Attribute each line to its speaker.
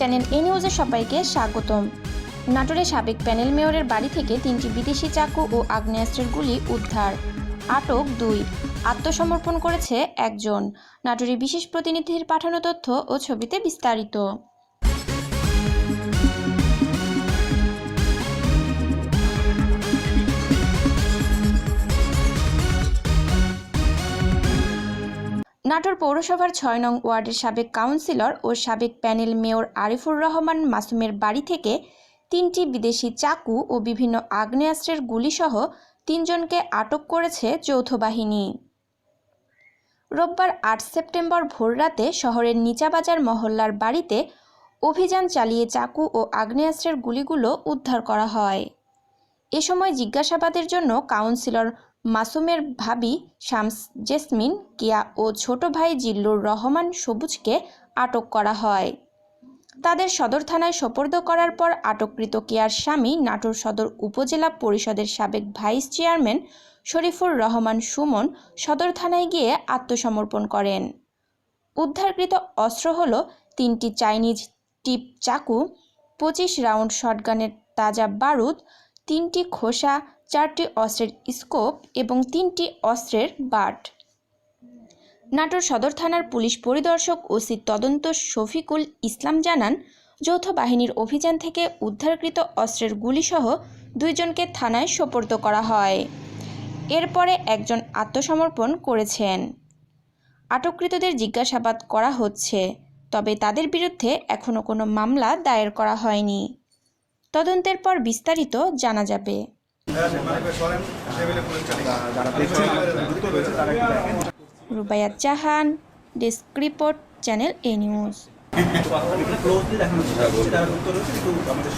Speaker 1: Channel এ নিউজে সবাইকে স্বাগতম। নাটোরের সাবেক প্যানেল মেয়রের বাড়ি থেকে তিনটি বিদেশি চাকু ও আগ্নেয়াস্ত্রের গুলি উদ্ধার। আটক দুই। আত্মসমর্পণ করেছে একজন। নাটোরের বিশেষ প্রতিনিধির পাঠানো তথ্য ও ছবিতে বিস্তারিত। নাটোর পৌরসভার ছয় নং ওয়ার্ডের সাবেক কাউন্সিলর ও সাবেক প্যানেল মেয়র আরিফুর রহমান মাসুমের বাড়ি থেকে তিনটি বিদেশি চাকু ও বিভিন্ন আগ্নেয়াস্ত্রের গুলিসহ তিনজনকে আটক করেছে যৌথ বাহিনী। রোববার আট সেপ্টেম্বর ভোররাতে শহরের নিচাবাজার মহল্লার বাড়িতে অভিযান চালিয়ে চাকু ও আগ্নেয়াস্ত্রের গুলিগুলো উদ্ধার করা হয়। এ সময় জিজ্ঞাসাবাদের জন্য কাউন্সিলর মাসুমের ভাবি শামস জেসমিন, কিয়া ও ছোট ভাই জিল্লুর রহমান সবুজকে আটক করা হয়। তাদের সদর থানায় সোপর্দ করার পর আটককৃত কিয়ার স্বামী নাটোর সদর উপজেলা পরিষদের সাবেক ভাইস চেয়ারম্যান শরীফুর রহমান সুমন সদর থানায় গিয়ে আত্মসমর্পণ করেন। উদ্ধারকৃত অস্ত্র হল তিনটি চাইনিজ টিপ চাকু, পঁচিশ রাউন্ড শটগানের তাজা বারুদ, তিনটি খোসা চারটি অস্ত্রের স্কোপ এবং তিনটি অস্ত্রের বাট নাটোর সদর থানার পুলিশ পরিদর্শক ওসি তদন্ত শফিকুল ইসলাম জানান, যৌথ বাহিনীর অভিযান থেকে উদ্ধারকৃত অস্ত্রের গুলিসহ দুইজনকে থানায় সোপর্দ করা হয়। এরপরে একজন আত্মসমর্পণ করেছেন। আটককৃতদের জিজ্ঞাসাবাদ করা হচ্ছে, তবে তাদের বিরুদ্ধে এখনও কোনো মামলা দায়ের করা হয়নি। তদন্তের পর বিস্তারিত জানা যাবে। Rubayat Jahan desk report channel A news.
Speaker 2: আমাদের